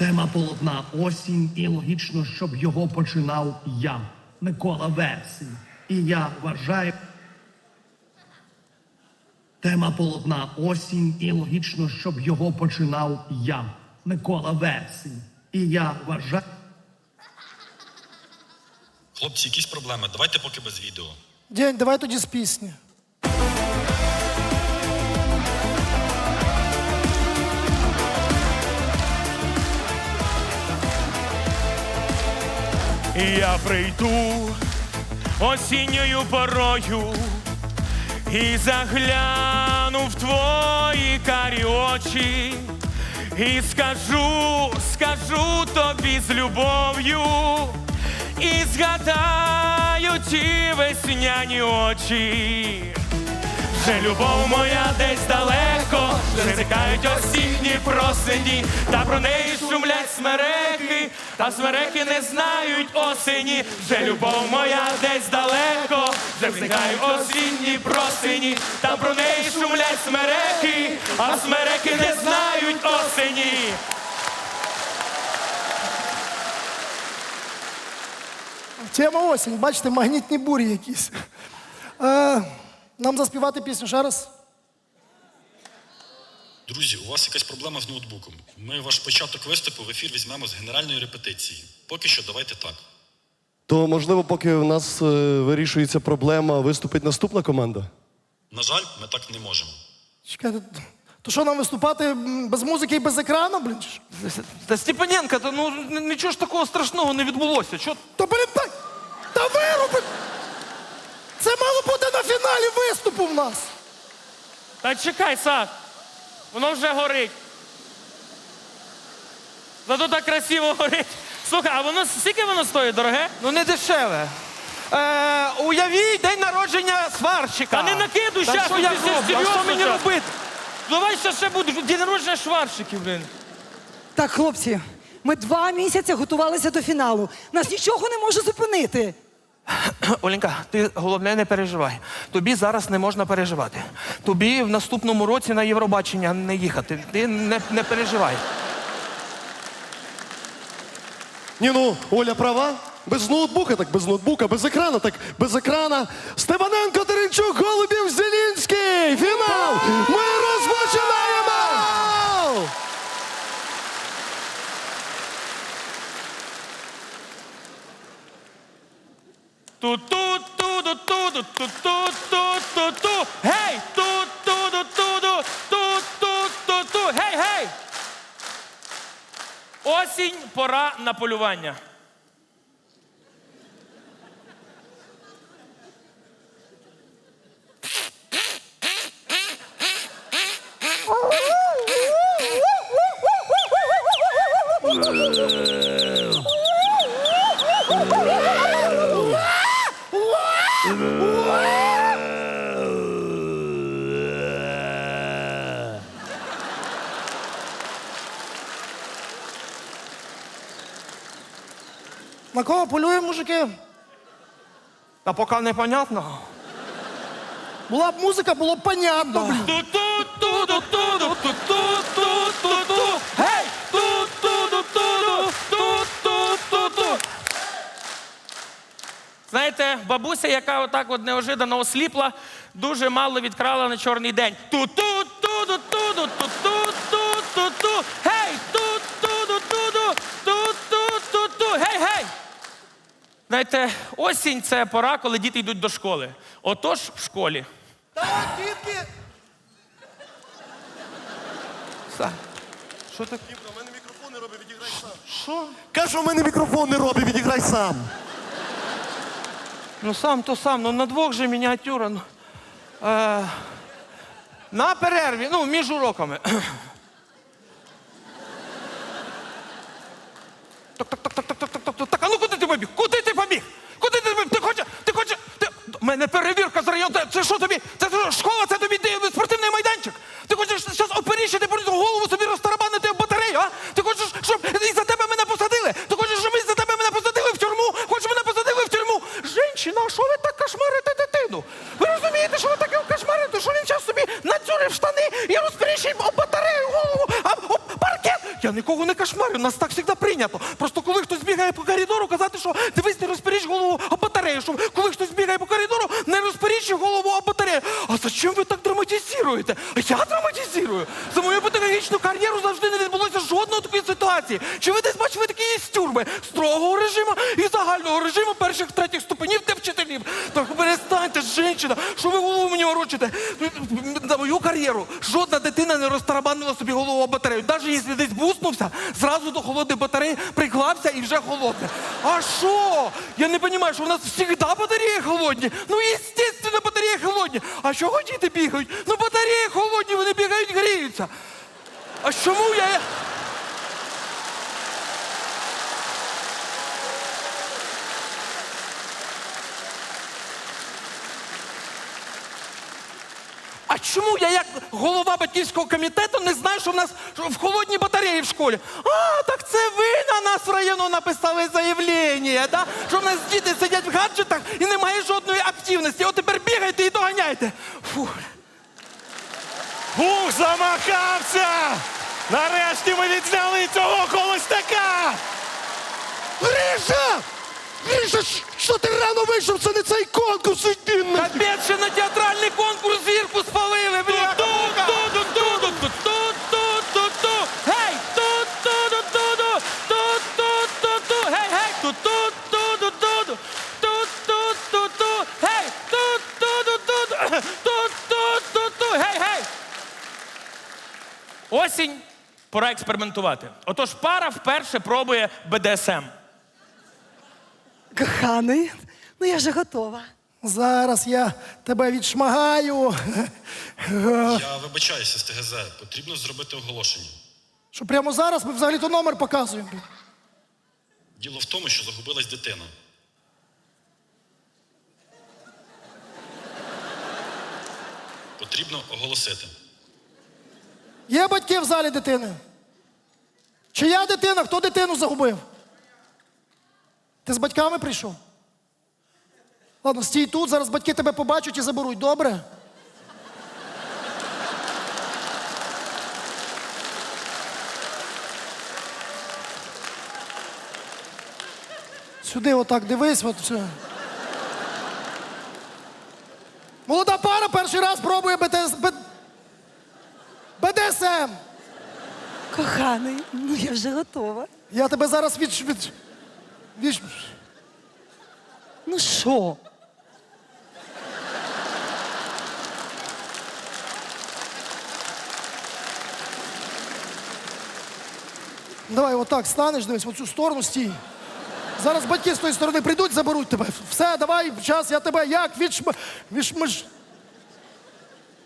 Тема полотна осінь, і логічно, щоб його починав я, Микола Версень. І я вважаю. Тема полотна осінь, і логічно, щоб його починав я, Микола Версень. І я вважаю. Хлопці, якісь проблеми. Давайте поки без відео. День, давай тоді з пісні. Я прийду осінньою порою і загляну в твої карі очі, і скажу, скажу тобі з любов'ю, і згадаю ті весняні очі. Вже любов моя десь далеко, вже зникають осінні просині, та про неї шумлять смереки, та смереки не знають осені. Вже любов моя десь далеко, вже зникають осінні просині, та про неї шумлять смереки, а смереки не знають осені. Тема осінь, бачите, магнітні бурі якісь. Е, нам заспівати пісню ще раз. Друзі, у вас якась проблема з ноутбуком. Ми ваш початок виступу в ефір візьмемо з генеральної репетиції. Поки що давайте так. То можливо, поки у нас е, вирішується проблема, виступить наступна команда. На жаль, ми так не можемо. Чекайте, то що нам виступати м, без музики і без екрану, блін? чи що? Та Степаненко, та ну нічого ж такого страшного не відбулося. Чо Та блін, так! Та вируби! Це мало бути на фіналі виступу в нас! Та чекай, Саш, воно вже горить. Зато так красиво горить. Слухай, а воно скільки воно стоїть, дороге? Ну не дешеве. Е, уявіть день народження сварщика. Та не накидуй Та щас, що ну я ти роблю? А серйозно Що мені щас? робити? Давай ще ще буде день народження шварщиків, блин. Так, хлопці, ми два місяці готувалися до фіналу. Нас нічого не може зупинити. Оленька, ти головне не переживай. Тобі зараз не можна переживати. Тобі в наступному році на Євробачення не їхати. Ти не, не переживай. Ні, ну, Оля права. Без ноутбука, так без ноутбука, без екрана, так без екрана. Степаненко, Теренчук, Голубів, Зелінський! Фінал! Ми розпочинаємо! Ту-ту-ту-ду-ту-ду-ту-ту-ту-ту. Гей! Ту-ту-ту-ту-ту. ту-ту-ту-ту. Гей, гей! Осінь, пора на полювання. Полюємо, мужики? Та поки непонятно. Була б музика, було б понятно, блін. Гей! Знаєте, бабуся, яка отак от неожиданно осліпла, дуже мало відкрала на чорний день. Ту-ту-ту-ду-ту-ду-ту-ту-ту-ту. Гей! Ту-ту-ду-ту-ду, ту-ту-ту-ту. Гей, гей! Знаєте, осінь це пора, коли діти йдуть до школи. Отож, в школі. Так, дітки! Са- Що так? У мене мікрофон не робить, відіграй сам. Що? Кажу, у мене мікрофон не робить, відіграй сам. Ну сам то сам, ну на двох же мініатюра. Ну. Е, на перерві, ну, між уроками. Так, так, так, так, так, так, так, так, так, так, а ну куди ти побіг? Куди ти побіг? Куди ти побіг? Ти хочеш, ти хочеш, ти... У мене перевірка з району. Це- що тобі? Це школа, це тобі спортивний майданчик. Ти хочеш зараз оперіщити, голову собі розтарабанити в батарею, а? Ти хочеш, щоб із-за тебе мене посадили? Ти хочеш, щоб із-за тебе мене посадили в тюрму? Хочеш мене посадили в тюрму? Женщина, що ви так кошмарите дитину? Ви розумієте, що ви таке кошмарите? Що він час собі нацюрив штани і розперіщив об батарею голову, а об паркет Я нікого не кошмарю, нас так завжди прийнято. Просто коли хтось бігає по коридору, казати, що дивись, не розперіч голову об батарею. Що коли хтось бігає по коридору, не розперіч голову об батарею. А зачем ви так драматизуєте? А я драматизую. За мою педагогічну кар'єру завжди не відбулося жодної такої ситуації. Чи ви десь бачили такі є тюрми строгого режиму і загального режиму перших третіх ступенів для вчителів? Так перестаньте, жінка, що ви голову мені ворочите? За мою кар'єру жодна дитина не розтарабанила собі голову батарею. Навіть якщо десь буснувся, зразу до холодної батареї приклався і вже холодне. А що? Я не розумію, що в нас завжди батареї холодні. Ну, естественно, батареї холодні. А чого діти бігають? Ну, батареї холодні, вони бігають, гріються. А чому я. А чому я, як голова батьківського комітету, не знаю, що в нас в холодній батареї в школі? А, так це ви на нас в району написали заявлення, да? що в нас діти сидять в гаджетах і немає жодної активності. От тепер бігайте і доганяйте. Фух. Ух, замахався! Нарешті ми відзняли цього холостяка! Гриша! Гриша, щ- що ти рано вийшов? Це не цей конкурс. Капець, ще на театральний конкурс Пора експериментувати. Отож, пара вперше пробує БДСМ. Коханий, ну я вже готова. Зараз я тебе відшмагаю. Я вибачаюся з ТГЗ. Потрібно зробити оголошення. Що прямо зараз ми взагалі-то номер показуємо. Діло в тому, що загубилась дитина. Потрібно оголосити. Є батьки в залі дитини? Чия дитина? Хто дитину загубив? Ти з батьками прийшов? Ладно, стій тут, зараз батьки тебе побачать і заберуть, добре? Сюди отак дивись, от все. Молода пара перший раз пробує БТС, Б... БДСМ. Коханий, ну я вже готова. Я тебе зараз від... від... від... Ну що? Давай отак станеш, дивись, в цю сторону стій. Зараз батьки з тої сторони прийдуть, заберуть тебе. Все, давай, час, я тебе як відшм... відшмж...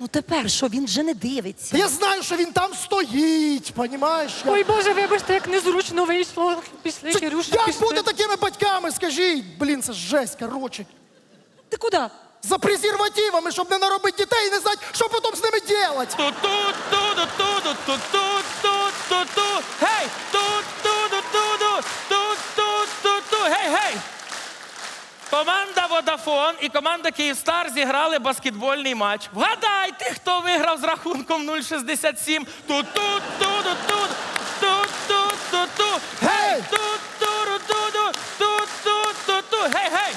Ну тепер що, він вже не дивиться. Та я знаю, що він там стоїть, понімаєш? Я... Ой, Боже, вибачте, як незручно вийшло. Пішли, Це- Кирюша, як пішли. бути такими батьками, скажіть? Блін, це жесть, короче. Ти куди? За презервативами, щоб не наробити дітей і не знати, що потім з ними робити. Ту-ту-ту-ту-ту-ту-ту-ту-ту. Гей! Ту-ту-ту-ту-ту. Команда Водафон і команда Київстар зіграли баскетбольний матч. Вгадайте, хто виграв з рахунком 0,67. Ту-ту-ту-ту-ту. Ту-ту-ту-ту. Гей! Ту-ту-ру-ту-ту. Ту-ту-ту-ту. Гей, гей!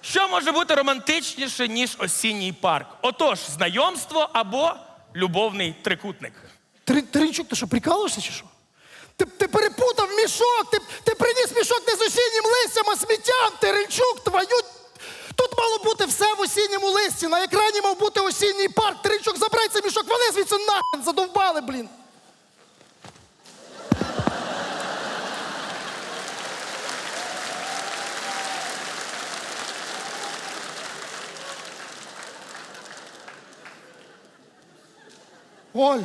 Що може бути романтичніше, ніж осінній парк? Отож, знайомство або любовний трикутник. Тринчук, ти що, прикалуєшся чи що? Ти, ти перепутав задовбали, блін. Оль.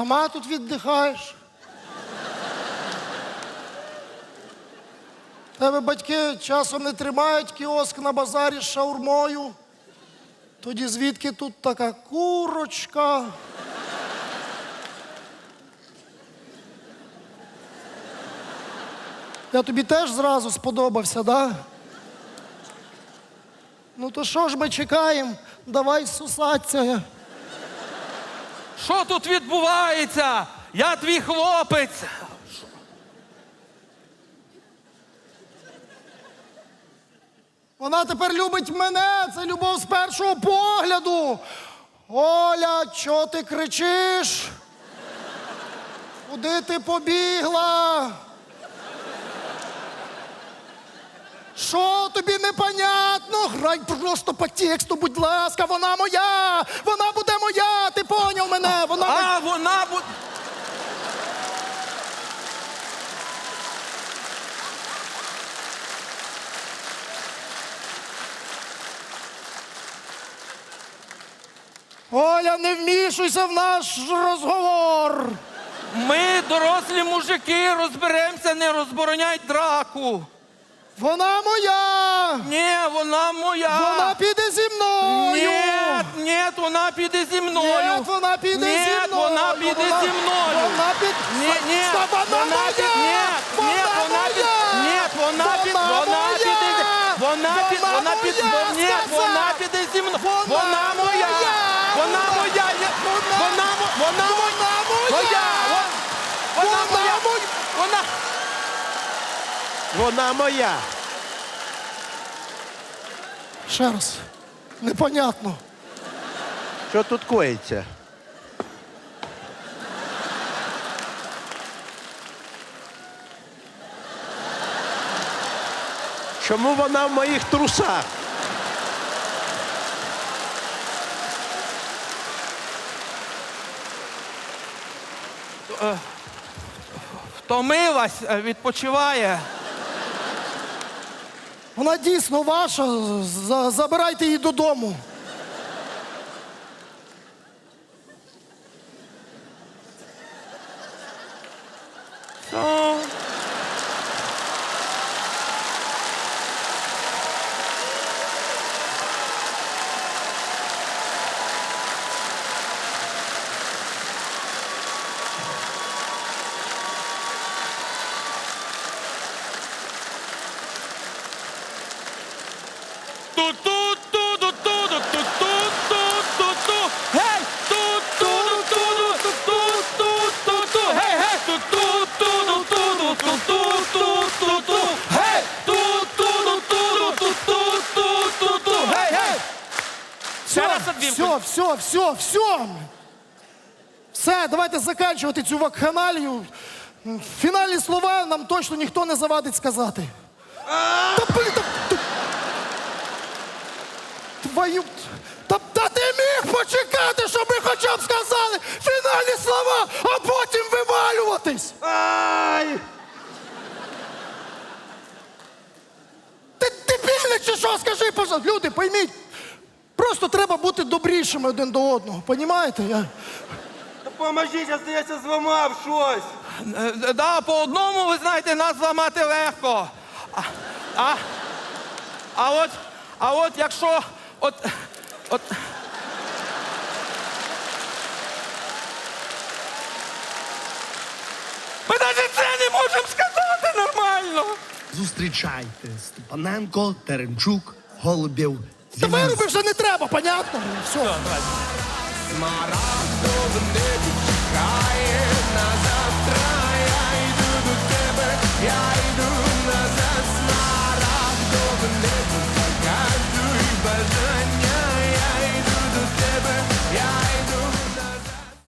Сама тут віддихаєш. Тебе батьки часом не тримають кіоск на базарі з шаурмою. Тоді звідки тут така курочка? Я тобі теж зразу сподобався, да? Ну то що ж ми чекаємо? Давай сусатися. Що тут відбувається? Я твій хлопець. Вона тепер любить мене, це любов з першого погляду. Оля, чого ти кричиш? Куди ти побігла? Що тобі непонятно? Грай просто по тексту, будь ласка, вона моя! Вона поняв мене? Вона! А вона буде. Оля, не вмішуйся в наш розговор! Ми, дорослі мужики, розберемося, не розбороняй драку. Вона моя! Ні, вона моя. Вона піде зі мною! Ні, ні, вона піде зі мною. Ні, вона піде Ні, зі мною! вона піде зі мною. Вона піде... Ні, ні, вона, вона моя! під- ні, ні, вона під- моя! ні, вона під- Вона вона піде- вона під- Вона під- ні, вона піде зі мною. Вона Вона моя. моя! Вона моя. Вона- Вона мо- вона Вона моя! моя. Вон- Вона Вона моя. моя! Вона Вона моя. Ще раз. Непонятно. Що тут коїться? Чому вона в моїх трусах? втомилась, е, відпочиває. Вона дійсно ваша. За- Забирайте її додому. Ну, Ту-ту-ту-ду-ту-ду-ту-ту-ту-ту-ту. Гей! Ту-ту-ду-ту-ду-ту-ту-ту-ту. Гей, гей! Ту-ту-ду-ту-ду-ту-ту-ту-ту. Гей! Ту-ту-ду-ту-ду-ту-ту-ту. Гей, гей! Все, все, все, все. Все, давайте закінчувати цю вакханалію. Фінальні слова нам точно ніхто не завадить сказати. Та блін, та, та- Твою. Та, та ти міг почекати, щоб ми хоча б сказали фінальні слова, а потім вивалюватись. Ай! Ти дебільний чи що? Скажи, пожалуйста. Люди, пойміть. Просто треба бути добрішими один до одного. Понімаєте? Я... Поможіть, я здається, зламав щось. Е, е, Да, по одному, ви знаєте, нас зламати легко. А, а, а от, а от якщо, от, от, ми навіть це не можемо сказати нормально. Зустрічайте Степаненко, Теренчук, Голубів. Та вироби вже не треба, понятно? Все. давай. Не чекає на завтра. Я йду до тебе. Я